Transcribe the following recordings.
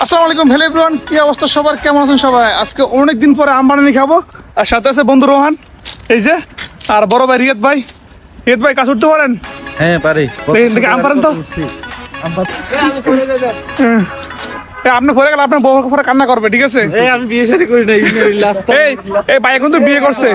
আসসালামু আলাইকুম এভরিওয়ান কি অবস্থা সবার? কেমন আছেন সবাই? আজকে অনেক দিন পরে আম বানানি খাব। আর সাথে আছে বন্ধু রোহান এই যে আর বড় ভাই রিয়াদ ভাই। রিয়াদ ভাই কাজ উঠতে পারেন? হ্যাঁ পারি। দেখি- দেখি আম পারেন তো। আপনি পরে গেলে আপনার বউ পরে কান্না করবে ঠিক আছে? এই আমি বিয়ে শাদী করি নাই লাস্ট এই এই ভাই এখন তো বিয়ে করছে।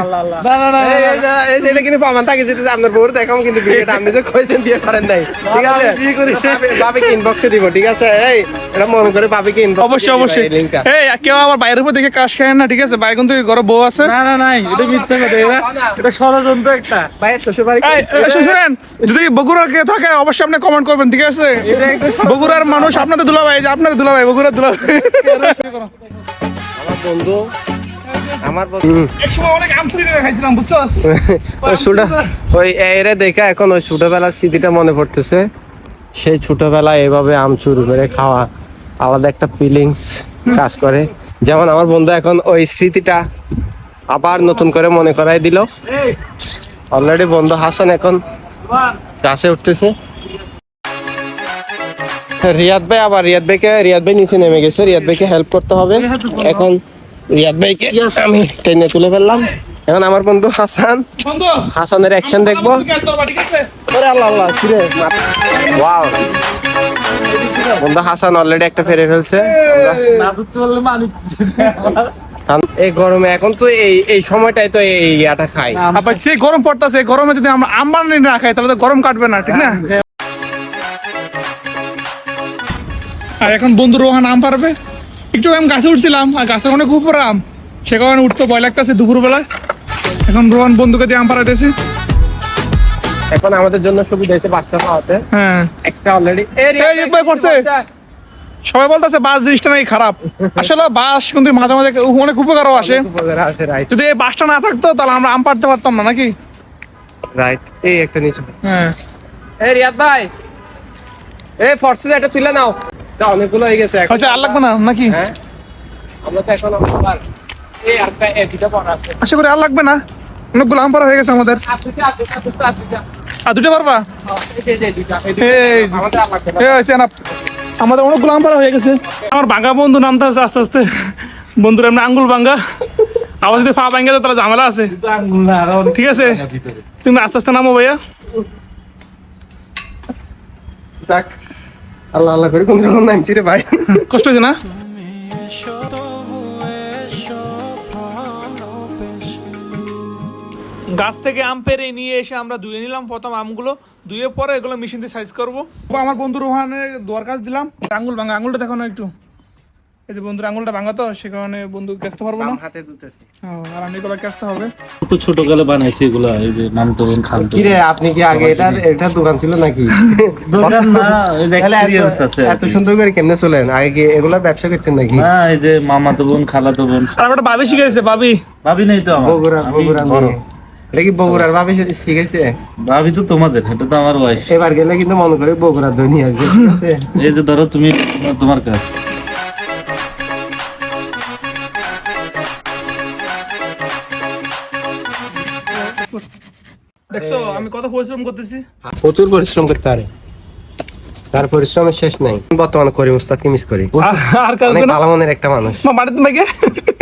না না না এই- এই যে- এই যে এটা কিন্তু প্রমাণ থাকে যেটা আপনার বউর দেখাম কিন্তু ভিডিওটা আপনি যে কইছেন বিয়ে করেন নাই ঠিক আছে? বিয়ে করি। ভাবি- ভাবিকে ইনবক্সে দিব ঠিক আছে? এই এটা মনে করে ভাবিকে ইনবক্স অবশ্যই অবশ্যই। এই কেউ আবার বাইরের উপর দেখে কাজ খায় না ঠিক আছে? ভাই কিন্তু ঘরে বউ আছে। না না নাই এটা মিথ্যা কথা এটা এটা ষড়যন্ত্র একটা। ভাই শ্বশুর বাড়ি শুনেন যদি বগুড়ার কে থাকে অবশ্যই আপনি কমেন্ট করবেন ঠিক আছে? বগুড়ার মানুষ আপনাদের দুলাভাই যে আপনাদের দুলাভাই বগুড়ার দুলাভাই আমার বন্ধু আমার বন্ধু। এক সময় অনেক আম চুরি করে খাইছিলাম বুঝছস? ওই ছোট ওই এরে এখন ওই ছোটবেলার স্মৃতিটা মনে পড়তেছে। সেই ছোটবেলায় এভাবে আম চুরি করে খাওয়া আলাদা একটা ফিলিংস কাজ করে। যেমন আমার বন্ধু এখন ওই স্মৃতিটা আবার নতুন করে মনে করাই দিল। অলরেডি বন্ধু হাসান এখন গাছে উঠতেছে। রিয়াদ ভাই আবার রিয়াদ ভাইকে রিয়াদ ভাই নিচে নেমে গেছে। রিয়াদ ভাইকে হেল্প করতে হবে। এখন রিয়াদ ভাইকে আমি টেনে তুলে ফেললাম। এখন আমার বন্ধু হাসান। হাসানের অ্যাকশন দেখব। ওরে আল্লাহ আল্লাহ কিরে? ওয়াও বন্ধু হাসান অলরেডি একটা ফেরে ফেলছে। এই গরমে এখন তো এই এই সময়টাই তো এই ইয়াটা খাই। আবার সেই গরম পড়তাছে গরমে যদি আমরা আম বানানি না খাই তাহলে তো গরম কাটবে না ঠিক না? আর এখন বন্ধু রোহান আম পারবে? একটু আমি গাছে উঠছিলাম আর গাছে অনেক উপরে আম। সে কারণে উঠতে ভয় লাগতেছে দুপুর বেলায় এখন রোহান বন্ধুকে দিয়ে আম পাড়াইতেছি। এখন আমাদের জন্য সুবিধা হয়েছে বাসটা খাওয়াতে। হ্যাঁ। একটা অলরেডি পড়ছে। সবাই বলতেছে বাস জিনিসটা নাকি খারাপ। আসলে বাস কিন্তু মাঝে মাঝে অনেক উপকারও আসে। যদি এই বাসটা না থাকতো তাহলে আমরা আম পাড়তে পারতাম না নাকি? রাইট এই একটা নিচে। হ্যাঁ। এই রিয়াদ ভাই। এই ফর্সেস এটা তুলে নাও। তা অনেকগুলো হয়ে গেছে আচ্ছা আর লাগবে না নাকি? হ্যাঁ। আমরা তো এখন আবার এই একটা এদিকে পড়া আছে। আশা করি আর লাগবে না। অনেকগুলো আম পাড়া হয়ে গেছে আমাদের। আর দুটা পারবা? অনেকগুলো আম পাড়া হয়ে গেছে। আমার ভাঙ্গা বন্ধু নামতে আছে আস্তে আস্তে। বন্ধুর এমনি আঙ্গুল ভাঙ্গা আবার যদি পা ভাঙ্গা যায় তাহলে ঝামেলা আছে। ঠিক আছে? তুমি আস্তে আস্তে নামো ভাইয়া। যাক। আল্লাহ আল্লাহ করে কোনো রকম নামছি রে ভাই। কষ্ট হয়েছে না? গাছ থেকে আম পেরে নিয়ে এসে আমরা ধুয়ে নিলাম প্রথম আমগুলো। ধুয়ে পরে এগুলো মেশিন দিয়ে সাইজ করব। আমার বন্ধু রোহানের দোয়ার কাজ দিলাম। আঙুল ভাঙা আঙুলটা দেখো না একটু। এই যে বন্ধুর আঙ্গুলটা ভাঙা তো সে কারণে বন্ধু কেসতে পারব না। হাতে দুতেছি হ্যাঁ, আর আমি কেসতে হবে। তো ছোট কালে বানাইছি এগুলা এই যে নাম তরুণ খান কি রে আপনি কি আগে এটা এটা দোকান ছিল নাকি? দোকান না এক্সপেরিয়েন্স আছে এত সুন্দর করে কেমনে চলেন? আগে কি এগুলা ব্যবসা করতেন নাকি? না এই যে মামা তো বোন খালা তো বোন। আর একটা ভাবি শিখেছে ভাবি। ভাবি নেই তো আমার। বগুড়া বগুড়া। এটা কি বগুড়ার ভাবে শিখেছে ভাবি তো তোমাদের এটা তো আমার ওয়াইফ এবার গেলে কিন্তু মনে করে বগুড়ার নিয়ে আসবে ঠিক আছে? এই যে ধরো তুমি তোমার- তোমার দেখছ আমি কত পরিশ্রম করতেছি। প্রচুর পরিশ্রম করতে পারে তার পরিশ্রমের শেষ নাই। বর্তমানে করিম উস্তাদকে মিস করি। আর কাজ ভালো মনের একটা মানুষ।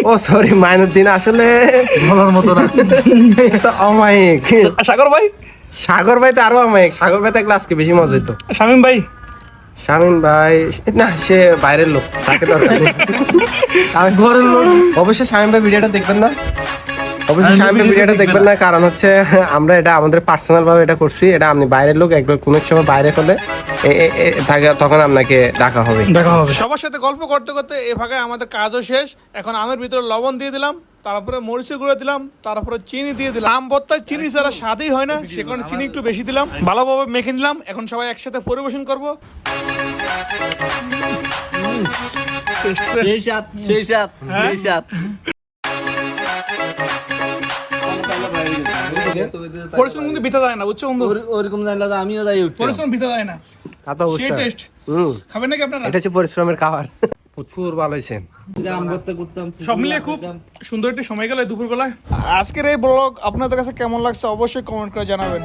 ও সরি মাইনুদ্দিন আসলে। বলার মতো না। অমায়িক। সাগর ভাই? সাগর ভাই তো আরও অমায়িক। সাগর ভাই থাকলে আজকে বেশি মজা হইতো। শামিম ভাই? শামিম ভাই না সে বাইরের লোক তাকে দরকার ঘরের লোক। অবশ্যই শামিম ভাই ভিডিওটা দেখবেন না। অবশ্যই আমি শামিম ভিডিওটা দেখবেন। না কারণ হচ্ছে আমরা এটা আমাদের পার্সোনাল ভাবে এটা করছি এটা আপনি বাইরের লোক একবার কোনো সময় বাইরে হলে তখন আপনাকে ডাকা হবে। দেখা হবে। সবার সাথে গল্প করতে করতে এ ভাগে আমাদের কাজও শেষ। এখন আমের ভিতরে লবণ দিয়ে দিলাম তারপরে মরিচের গুঁড়ো দিলাম তারপরে চিনি দিয়ে দিলাম। আম ভর্তায় চিনি ছাড়া স্বাদই হয় না সে কারণে চিনি একটু বেশি দিলাম। ভালোভাবে মেখে নিলাম এখন সবাই একসাথে পরিবেশন করব। সেই সাত সেই সাত সেই সাত পরিশ্রম কিন্তু ভিতা যায় না বুঝছ বন্ধু? ওরকম জানলে তো আমিও যাই উঠতে পরিশ্রম ভিতা যায় না। তা তো অবশ্যই। টেস্ট হুম। খাবেন নাকি আপনারা? এটা হচ্ছে পরিশ্রমের খাবার। প্রচুর ভালো হয়েছে। আম করতে করতাম সব মিলিয়ে খুব সুন্দর একটি সময় গেল দুপুরবেলায়। আজকের এই ব্লগ আপনাদের কাছে কেমন লাগছে অবশ্যই কমেন্ট করে জানাবেন।